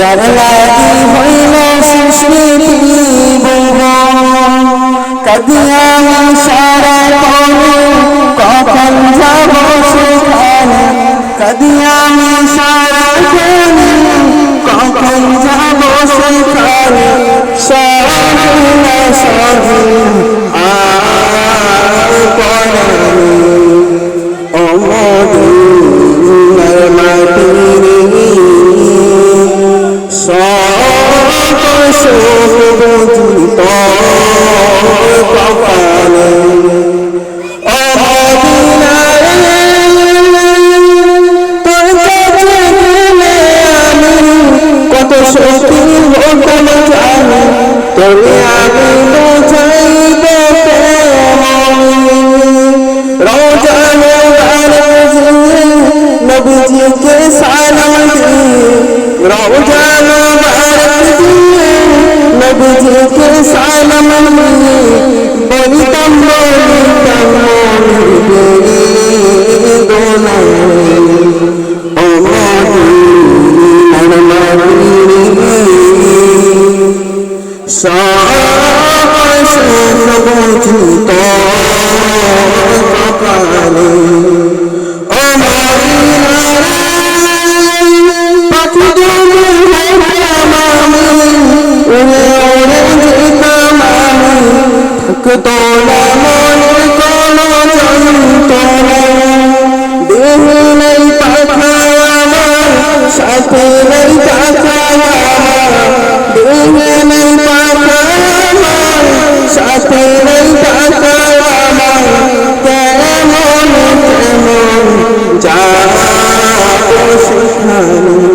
লাগি হইল সুস্মৃতি কদিয়া সারা কখন যাব সেখানে? কদিয়া সারা কখন যাব সেখানে? সারা সাধু রোজানো নবীজি কে সালাম দিয়ে বলিতাম বলিতাম সবুজিত কপালে মুখ তোলা মন কোন যন্ত্রণা। দেহ পাখা আমার, সাথে নেই পাখা আমার। দেহ নেই পাখা আমার, সাথে নেই পাখা আমার। কেমন কেমন যা শিখানো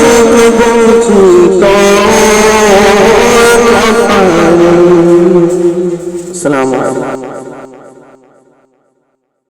সুখ বঞ্চিত সালাম